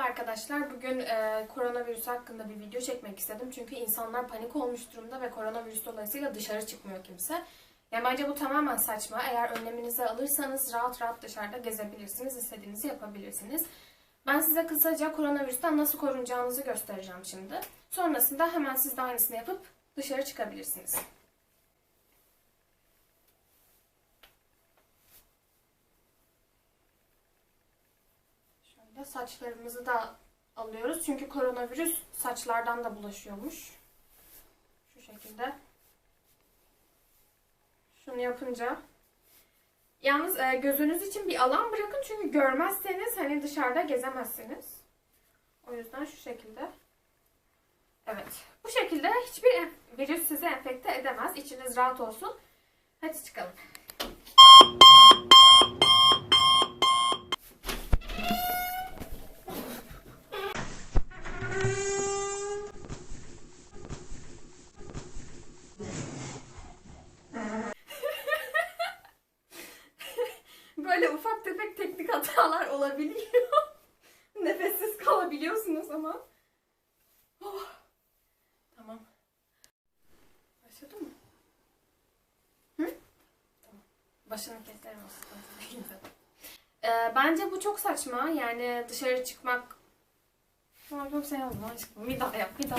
Merhaba arkadaşlar. Bugün e, koronavirüs hakkında bir video çekmek istedim. Çünkü insanlar panik olmuş durumda ve koronavirüs dolayısıyla dışarı çıkmıyor kimse. Yani bence bu tamamen saçma. Eğer önleminizi alırsanız rahat rahat dışarıda gezebilirsiniz, istediğinizi yapabilirsiniz. Ben size kısaca koronavirüsten nasıl korunacağınızı göstereceğim şimdi. Sonrasında hemen siz de aynısını yapıp dışarı çıkabilirsiniz. Şöyle saçlarımızı da alıyoruz. Çünkü koronavirüs saçlardan da bulaşıyormuş. Şu şekilde. Şunu yapınca. Yalnız e, gözünüz için bir alan bırakın. Çünkü görmezseniz hani dışarıda gezemezsiniz. O yüzden şu şekilde. Evet. Bu şekilde hiçbir en- virüs sizi enfekte edemez. İçiniz rahat olsun. Hadi çıkalım. Böyle ufak tefek teknik hatalar olabiliyor. Nefessiz kalabiliyorsunuz ama. Oh. Tamam. Başladı mı? Hı? Tamam. Başını keserim zaten. Ee, bence bu çok saçma. Yani dışarı çıkmak... Tamam çok şey oldu. Bir daha yap, bir daha.